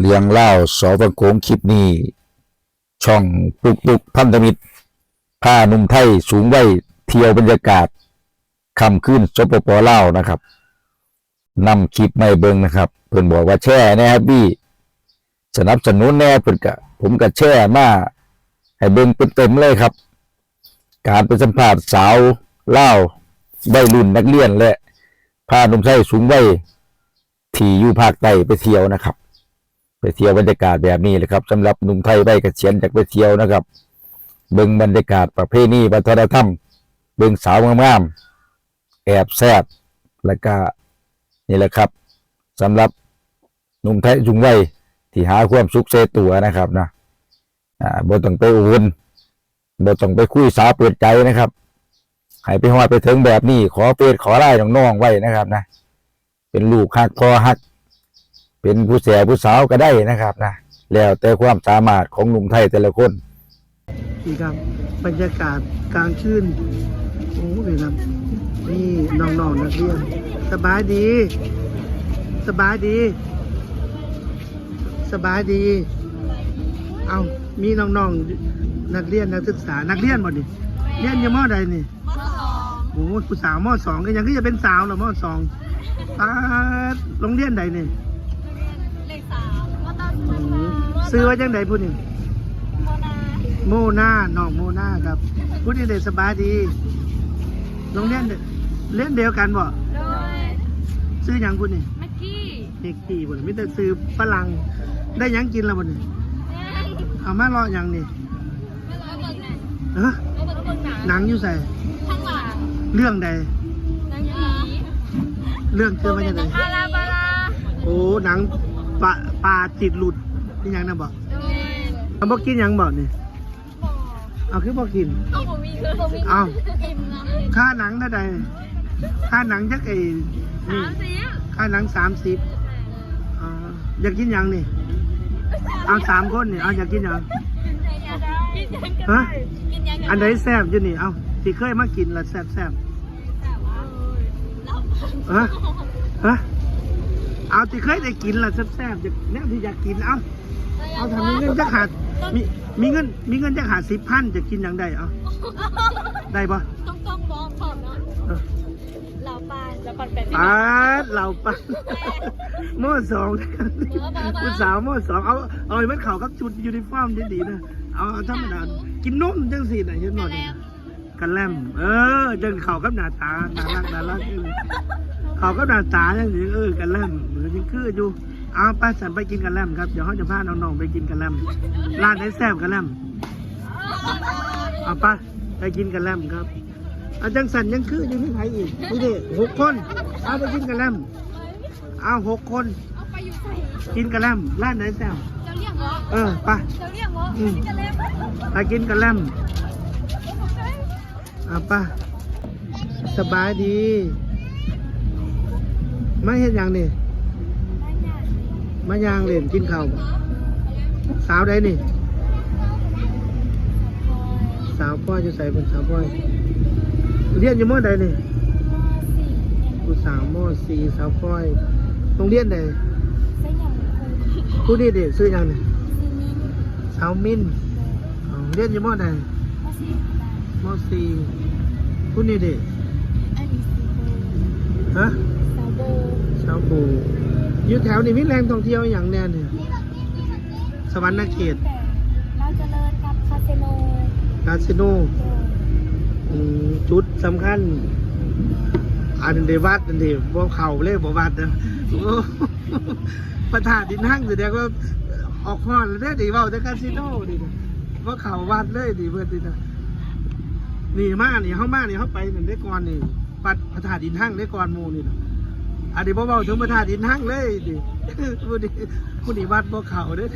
เลียงเล่าสอฟังโขงคลิปนี้ ช่องปุกปุกพันธมิตรผ้านุ่มไทยสูงไว้เที่ยวบรรยากาศคำขึ้นสปปเล่านะครับนำคลิปไม่เบิงนะครับ เพิ่นบอกว่าแช่แนะครับพี่สนับสนุนแน่เพิ่นกะผมก็แช่มาให้เบิงเต็มเลยครับ การไปสัมภาษณ์สาวเล่าได้รุ่นนักเรียนและผ้านุ่มไทยสูงไว้ที่อยู่ภาคใต้ไปเที่ยวนะครับ เที่ยวบรรยากาศแบบนี้เลยครับสำหรับหนุ่มไทยใบเกษียณจากไปเที่ยวนะครับ เบิ่งบรรยากาศประเพณีวัฒนธรรม เบิ่งสาวงามๆแอบแซบแล้วก็นี่แหละครับสำหรับหนุ่มไทยจุงไว้ที่หาความสุขเสตัวนะครับนะอ่าบ่ต้องไปอุ่นบ่ต้องไปคุยสาวเปิดใจนะครับให้ไปฮอดไปถึงแบบนี้ ขอเปิดขอไล่น้องๆไว้นะครับนะ เป็นลูกฮักพอฮัก เป็นผู้แสผู้สาวก็ได้นะครับนะแล้วแต่ความสามารถของหนุ่มไทยแต่ละคนนี่ครับบรรยากาศกลางคืนโอ้ยครับนี่น้องๆนักเรียนสบายดี สบายดี สบายดี เอามีน้องๆนักเรียนนักศึกษานักเรียนหมดนี่เรียนอยู่มอใดนี่โอ้ยผู้สาวมอสองก็ยังก็จะเป็นสาวเหรอมอสองป้าดโรงเรียนใดนี่ เลขสามมอเตอร์ โอ้โห ซื้อไว้จังใดพูดนี่โมนาโมนาน้องโมนาครับพูดนี่เด็กสบายดีโรงเรียนเด็กเล่นเดียวกันบ่โดยซื้อหยังพูดนี่แม็กกี้เด็กกี่บ่มิแต่ซื้อฝรั่งได้หยังกินแล้วบ่นี่เนี่ยเอามารอหยังนี่ไม่รู้ว่าเบิกไหนเอ้อไม่เบิกเบิกหนังหนังอยู่ใส่ข้างหลังเรื่องใดหนังผีเรื่องเจอมาจากไหนอาราบาราโอ้หนังปลา ปลาติดหลุดนี่หยังนะบ่โดยเอาบ่กินหยังบ่นี่บอกเอาคือบ่กินเอาผมมีคือผมมีอ้าวอิ่มนะค่าหนังเท่าใดค่าหนังจักไอ้นี่สามสิบค่าหนัง30อ่าอยากกินหยังนี่เอาสามคนนี่เอาอยากกินหยังกินยังได้กินยังฮะกินยังอันใดแซ่บอยู่นี่เอาที่เคยมากินและแซ่บแซ่บแต่ว่าเราฮะฮะ เอาที่เคยได้กินและแซ่บแซ่บจะเนี่ยที่อยากกินเอาเอาทำมีเงินจะขาดมีมีเงินมีเงินจะขาดสิบพันจะกินอย่างใดเอาได้ปะต้องต้องบอกก่อนเนาะเออเราปานเราปานเป็นปาดเราปะหม้อสองผู้สาวหม้อสองเอาเอาให้มันเข่ากับชุดยูนิฟอร์มดีๆนะเอาเอาธรรมดากินนมจังสิน่ะเห็นหน่อยกันแลมเออจังเข่ากับหน้าตาน่ารักน่ารักเออเขาก็หน้าตาจังสิเออกันแลมเหมือนยัง คืออยู่ เอาไปสันไปกินกันแลมครับ เดี๋ยวเขาจะพาน้องๆไปกินกันแลมร้านไหนแซ่บกันแลมเอาไปไปกินกันแลมครับอาจังสันยังคืออยู่ที่ไหนอีกนี่ดิหกคน เอาไปกินกันแลมเอาหกคน เอาไปอยู่ใส่กินกันแลมร้านไหนแซ่บจะเรียกเหรอเออไปจะเรียกเหรอที่จะเล่นไปกินกันแลมเอาไปสบายดี ไม่เห็นอย่างนี่ มายางเล่นกินข้าวบ่สาวใดนี่ สาวพ่อจะใส่เป็นสาวพ่อยเรียนอยู่มอใดนี่ผู้สาวมอสี่สาวพ่อยโรงเรียนใดผู้นี่เด็กซื้อหยังนี่สาวมินอ๋อเรียนอยู่มอใดมอสี่ผู้นี่เด็กฮะสาวปู อยู่แถวนี้มีแรงท่องเที่ยวอย่างแน่เนี่ย สวรรค์เขต เราจะเลินกับคาเซโนคาสิโนอืมจุดสำคัญ อันเดวัดอันเดบ่เข่าเลยบ่วัดนะโอ้ประธานดินห้างแสดงว่าออกฮอนแล้วได้ดีเว้าแต่คาสิโนนี่นะว่าเข่าวัดเลยดีเบิดนี่นะนี่มานี่เฮามานี่เฮาไปนั่นได้ก่อนนี่ปัดพระธาตุดินห้างได้ก่อนหมู่นี่นะ อันนี้บ่เว้าถึงพระธาตุดินห้างเลยดิผู้นี้ผู้นี้วัดบ่เข่าเด้อ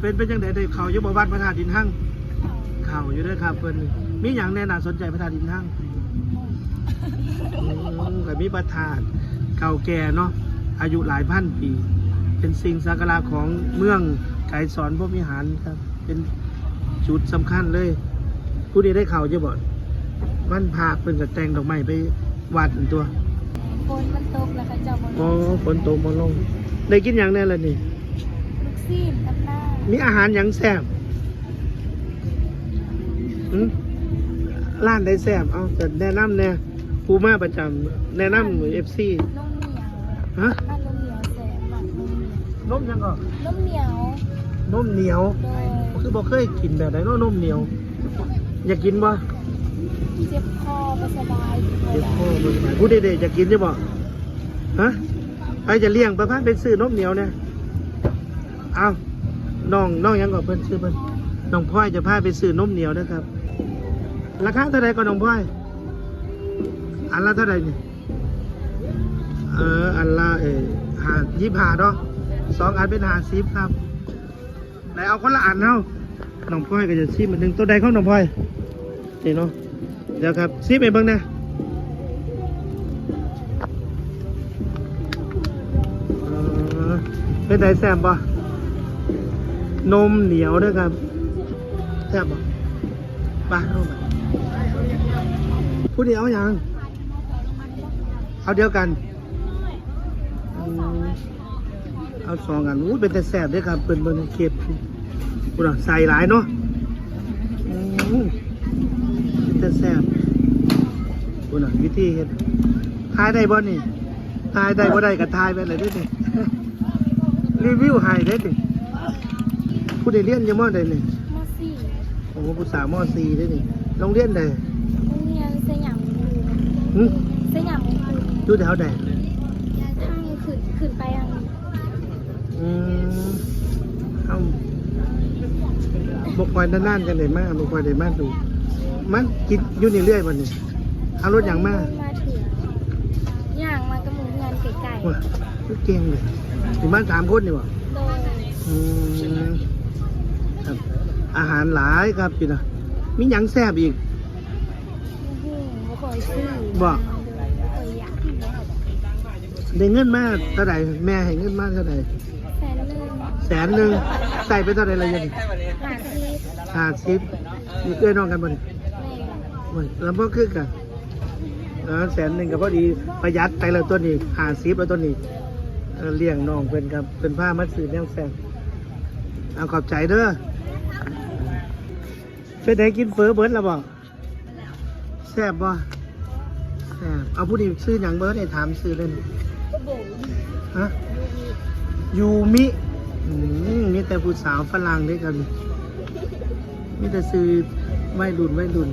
เป็นเป็นจังไดได้เข่าอยู่บ่วัดพระธาตุดินห้างข่าอยู่ด้วยครับเพิ่นมีอย่างแน่น่าสนใจพระธาตุดินทั้งก็มีพระธาตุเก่าแก่เนาะอายุหลายพันปี เป็นสิ่งสักการะของเมืองไกรสอนพระวิหารครับ เป็นจุดสำคัญเลย ผู้ใดได้เข่าจะบอกมันพาเป็นกับแต่งดอกไม้ไปวัดตัว ฝนมันตกแล้วค่ะเจ้าบนอ๋อฝนตกมาลง ได้กินอย่างแน่ละนี่ ลูกซีนกับหน้ามีอาหารอย่างแซ่บหืมร้านได้แซ่บเอาแต่แนะนำแน่ผู้มาประจำแนะนำเอฟซีนมเหนียวฮะบ้านนมเหนียวแสบหวานนมเหนียวนมยังก่อนนมเหนียวนมเหนียว โดยคือบอกเคยกินแบบไหนเนาะนมเหนียว อยากกินบ่ เจ็บคอไม่สบายเจ็บคอบ่สบายผู้เด็กๆอยากกินใช่บ่ฮะไปจะเลี้ยงประพาเป็นซื้อนมเหนียวเนี่ยเอาน้องน้องยังก่อนเพิ่นซื้อเพิ่นน้องพลอยจะพาไปซื้อนมเหนียวนะครับ ราคาเท่าไหร่ก่อนน้องพลอยอันละเท่าไหร่นี่เอออันละเออหายี่ห้าเนาะสองอันเป็นหาสิบครับไหนเอาคนละอันเนาะน้องพลอยก็จะซีมันหนึ่งตัวใดของน้องพลอยนี่เนาะ เดี๋ยวครับซีไปเบิ่งนะเป็นไงแซ่บปะนมเหนียวด้วยครับแซ่บปะไปเอาไปผู้เดียวยังเอาเดียวกัน เอาสองอันอู้เป็นแต่แซ่บด้วยครับเป็นเบอร์เก็บกูน่ะใส่หลายเนาะอืมเป็น แต่แซ่บกูน่ะวิธีเฮ็ดทายได้บ่นี่ทายได้บ่ได้ก็ทายไปเลยเด้อนี่รีวิวให้เด้อนี่ผู้ใดเรียนอยังมอใดนี่มอสี่โอ้ผู้สาวมอซีเด้อนี่โรงเรียนใดโรงเรียนสยามมูหึสยามมูอยู่แถวใดทางขึ้นขึ้นไปยังอืมเอ้าบกคอยนานๆกันได้มากบกคอยได้มากดู มันกินอยู่นี่เรื่อยวันนี้เอารถอย่างมากมาถึงอย่างมากระหมูเงินไก่ว้าเก่งเลยถึงบ้านสามคนนี่วะๆโดยอืมครับ อาหารหลายครับพี่นะมีหยังแซ่บอีก หูบ่เคยซื้อบ่ บ่เคยอยากได้เงินมากเท่าไหร่แม่ให้เงินมากเท่าไหร่แสนหนึ่งแสนหนึ่งใส่ไปเท่าไหร่ละยันหาซีฟห้าสิบมีเอ้ยน้องกันบ่นี่แม่โอ้ยแล้วพอคือกันเออแสนหนึ่งก็พอดีประหยัดไปแล้วตัวนี้หาสิบแล้วตัวนี้เลี้ยงน้องเป็นครับเป็นผ้ามัดสื่อแนวแซงเอาขอบใจเด้อเป็นไงกินเฟอเบิร์ดแล้วบ่แซ่บบ่แซ่บเอาผู้ดีซื้อหยังเบิร์ดไอ้ถามซื้อเล่นฮะยูมิมีแต่ผู้สาวฝรั่งด้วยกันมีแต่ซื้อไม่รุนไม่รุน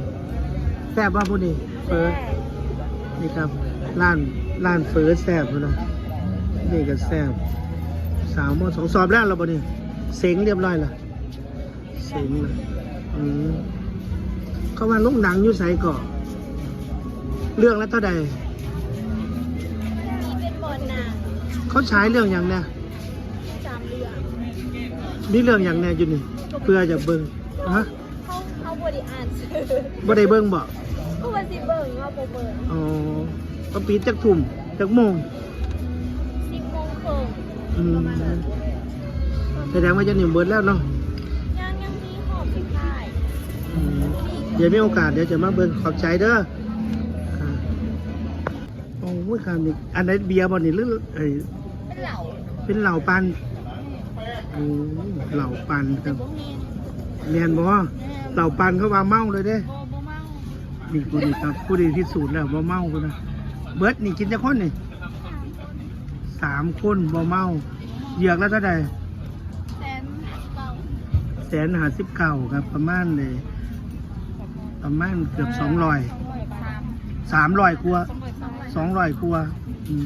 แซ่บว่าผู้นี้เฟอนี่ครับร้านร้านเฟอแซ่บพุ่นนะนี่ก็แซ่บสาวมอสองสอบแล้วเราบ่นี่เซ็งเรียบร้อยละเซ็งละอืมเขาว่าลูกหนังอยู่ใส่ก่อเรื่องแล้วเท่าใดนี่เป็นบอลนางเขาฉายเรื่องอย่างเนี้ยสามเดือนมีเรื่องอย่างเนี้ยอยู่นี่เพื่อจะเบิ่งฮะเขาเขาบริอ่านชื่อบ่ได้เบิ่งบ่ ผู้วันสิเบิ่งว่าโบเบิ่งอ๋อก็ปีจักทุ่มจักโมงสิบโมงครึ่งอืมแสดงว่าจะหนึ่งเบิดแล้วเนาะยังยังมีหอบอีกได้อืมเดี๋ยวมีโอกาสเดี๋ยวจะมาเบิ่งขอบใจเด้ออ่าโอ้ยครับนี่อันไหนเบียร์บ่นี่หรือเอ้ยเป็นเหล่าเป็นเหล่าปันอืมเหล่าปันครับบ่มีเรียนบ่เหล่าปันเขาว่าเมาเลยเด้บ่บ่เมา นี่ผู้ดีครับผู้ดีที่สุดแล้วบ่เมาพุ่นนะเบิร์ดนี่กินจักคนนี่สามคนบ่เมาเหยือกแล้วเท่าใดแสนเก่าแสนหาสิบเก้าครับ ประมาณเลยประมาณเกือบสองร้อยสามสามร้อยกว่าสองร้อยสองร้อยกว่าอืม